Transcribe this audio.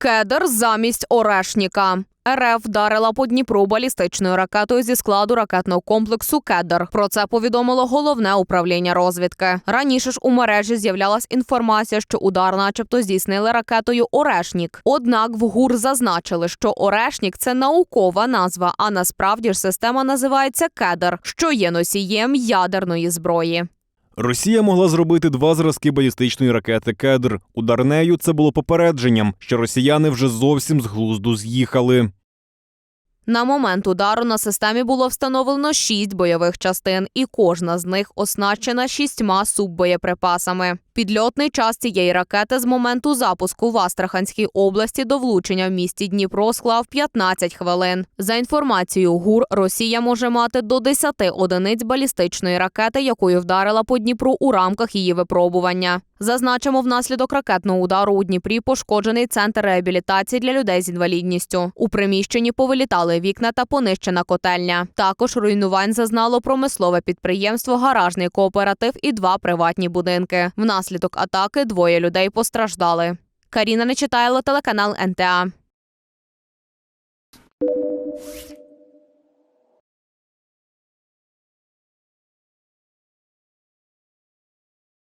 Кедр замість Орешніка. РФ вдарила по Дніпру балістичною ракетою зі складу ракетного комплексу Кедр. Про це повідомило головне управління розвідки. Раніше ж у мережі з'являлась інформація, що удар, начебто, здійснили ракетою Орешнік. Однак в ГУР зазначили, що Орешнік це наукова назва, а насправді ж система називається Кедр, що є носієм ядерної зброї. Росія могла зробити два зразки балістичної ракети Кедр. Удар нею це було попередженням, що росіяни вже зовсім з глузду з'їхали. На момент удару на системі було встановлено шість бойових частин, і кожна з них оснащена шістьма суббоєприпасами. Підльотний час цієї ракети з моменту запуску в Астраханській області до влучення в місті Дніпро склав 15 хвилин. За інформацією ГУР, Росія може мати до 10 одиниць балістичної ракети, якою вдарила по Дніпру у рамках її випробування. Зазначимо, внаслідок ракетного удару у Дніпрі пошкоджений центр реабілітації для людей з інвалідністю. У приміщенні повилітали вікна та понищена котельня. Також руйнувань зазнало промислове підприємство, гаражний кооператив і два приватні будинки. Внаслідок атаки двоє людей постраждали. Каріна Нечитайло, телеканал НТА.